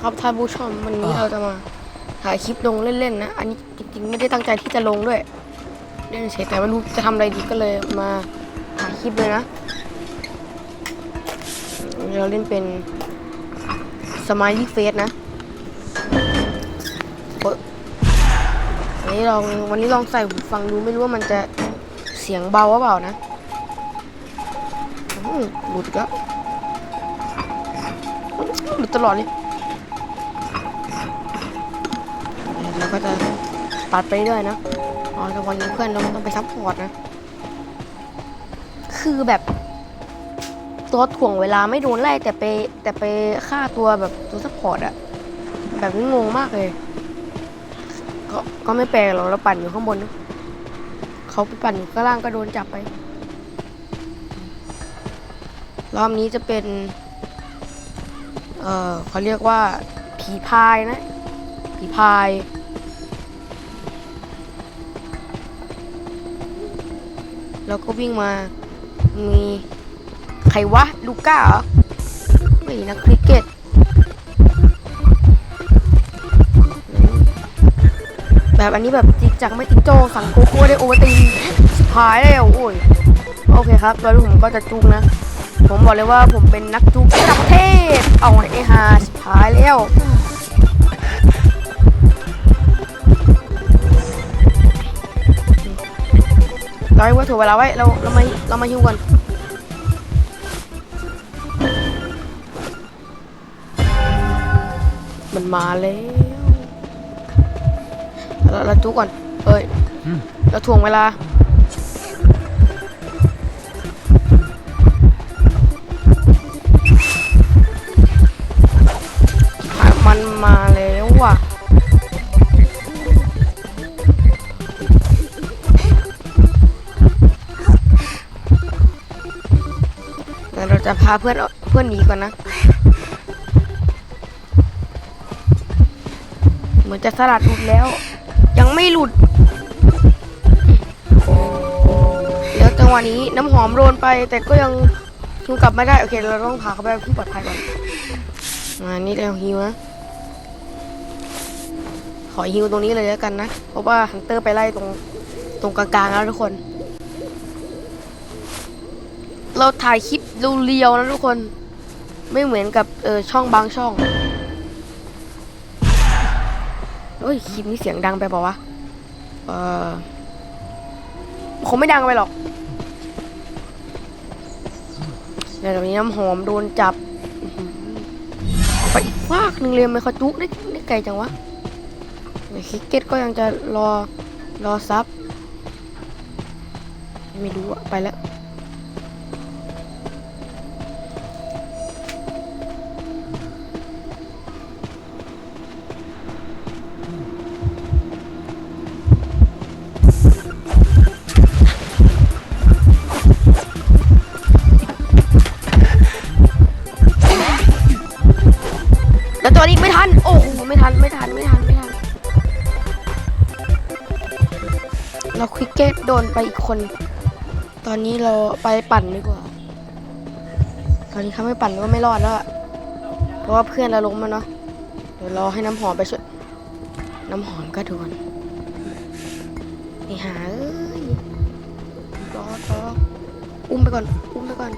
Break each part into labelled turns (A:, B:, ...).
A: ครับท่านผู้ชมวันนี้เราจะมาถ่ายคลิปลงเล่นๆนะ อันนี้จริงๆไม่ได้ตั้งใจที่จะลงด้วยเล่นเฉยแต่ไม่รู้จะทำอะไรดีก็เลยมาถ่ายคลิปเลยนะ เราเล่นเป็นสม i ลี่เฟสนะโอ๊ยวันนี้ลองวันนี้ลองใส่หูฟังดูไม่รู้ว่ามันจะเสียงเบาหรือเปล่านะอื้อหลุดอีก็หลุดตลอดเลย เราก็จะตัดไปเรื่อยนะอ๋อแต่วันนี้เพื่อนเราต้องไปซัพพอร์ตนะ คือแบบ ตัวถ่วงเวลาไม่โดนไล่แต่ไปแต่ไปฆ่าตัวแบบตัวซัพพอร์ตอะแบบนี้งงมากเลย ก็ก็ไม่แปลกหรอกเราปั่นอยู่ข้างบนนะเขาไปปั่นอยู่ข้างล่างก็โดนจับไป รอบนี้จะเป็น เออเขาเรียกว่าผีพายนะ ผีพาย แล้วก็วิ่งมา มีใครวะ ลูก้าเหรอไม่นักคริกเก็ตแบบอันนี้แบบจิกจักไม่จิกโจสั่งโกโก้ได้โอเวอร์ตีสุดท้ายแล้วโอ้ยโอเคครับแล้วผมก็จะจุกนะ ผมบอกเลยว่าผมเป็นนักจุกระดับประเทศเอาไอ้ฮาสุดท้ายแล้ว ราให้ว่าถูกเวลาไว้เราเรามาเรามาฮิวกันมันมาแล้วเราเราจุกก่อนเอ้ย
B: อืม
A: เราถ่วงเวลา จะพาเพื่อนเพื่อนหนีก่อนนะ เหมือนจะสลัดหลุดแล้ว ยังไม่หลุด แล้วจังหวะนี้น้ำหอมโดนไป แต่ก็ยังฮิวกลับไม่ได้ โอเค เราต้องพาเขาไปที่ปลอดภัยก่อนอ่านี่เราฮิวนะ ขอฮิวตรงนี้เลยแล้วกันนะ เพราะว่าฮันเตอร์ไปไล่ตรงตรงกลางๆแล้วทุกคน เราถ่ายคลิปเรียวๆนะทุกคน ไม่เหมือนกับเออช่องบางช่องเฮ้ยคลิปนี้เสียงดังไปเปล่าวะ เออคงไม่ดังไปหรอกเดี๋ยวนี้น้ำหอมโดนจับ ไปอีกฟากหนึ่งเลยไม่เขาจุกได้ได้ไกลจังวะคิกเก็ตก็ยังจะรอรอซับ ไม่รู้อะไปแล้ว เราควิกเก็ตโดนไปอีกคน ตอนนี้เราไปปั่นดีกว่า ตอนนี้เขาไม่ปั่นก็ไม่รอดแล้วอะเพราะว่าเพื่อนเราล้มมาเนาะ เดี๋ยวรอให้น้ำหอมไปช่วย น้ำหอมก็โดนไอหาเอ้ยรอรออุ้มไปก่อน อุ้มไปก่อน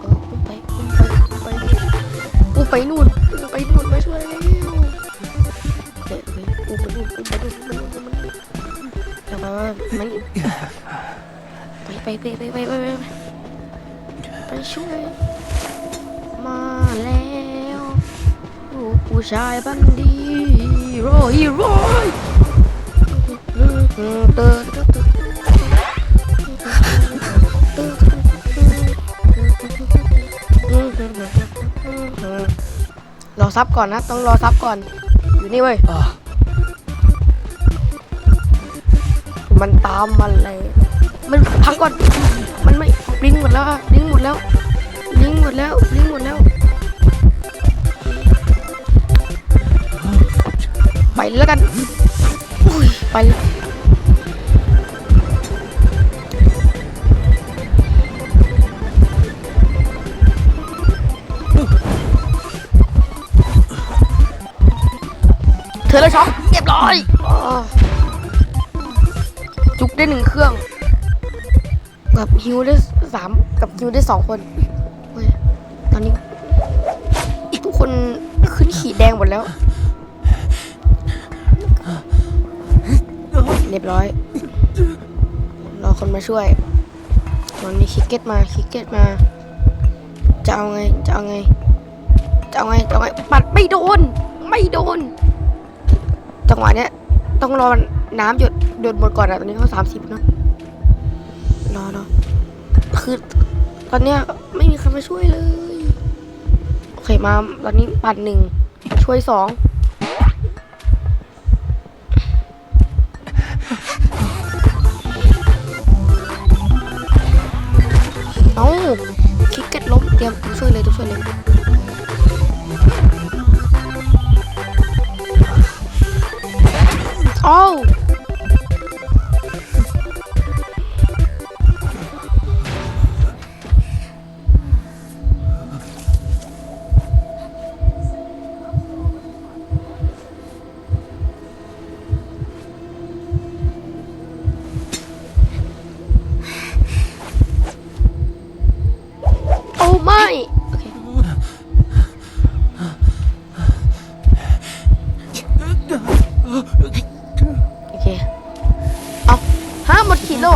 A: เออ อุ้มไป อุ้มไป อุ้มไป อุ้มไปนู่น อุ้มไปนู่นมาช่วยแล้วเฮ้ยเฮ้ยอุ้มไปนู่อุ้มไปนู่นอุ้มไปนู่นอุ้มไป ออมันไปไปไปไปไปไปไปช่วยมาแล้วลูกผู้ชายบันดีโรยโรยอร์รอซับก่อนนะ ต้องรอซับก่อน อยู่นี่เว้ย มันตามมันเลยมันพักก่อน มันไม่ลิงหมดแล้วอะลิงหมดแล้วลิงหมดแล้วลิงหมดแล้ว ไปแล้วกันอุ้ยไปเธอแล้วช็อปเรียบร้อยอ จุกได้หนึ่งเครื่อง กับฮิวได้สามกับฮิวได้สองคนเฮ้ยตอนนี้อีกทุกคนขึ้นขีดแดงหมดแล้ว เรียบร้อย รอคนมาช่วยตอนนี้คิกเก็ตมาคิกเก็ตมา จะเอาไง จะเอาไง จะเอาไง จะเอาไง ปัดไม่โดน ไม่โดน จังหวะเนี้ยต้องรอ น้ำหยดหยดหมดก่อนอะตอนนี้เขาสามสิบเนาะรอรอคือตอนเนี้ยไม่มีใครมาช่วยเลย โอเคมาตอนนี้ปัดหนึ่งช่วยสองเอาคิกเก็ตล้มเตรียมช่วยเลยต้องช่วยเลย เ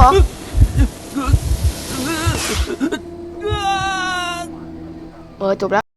A: เหรอ เออจบแล้ว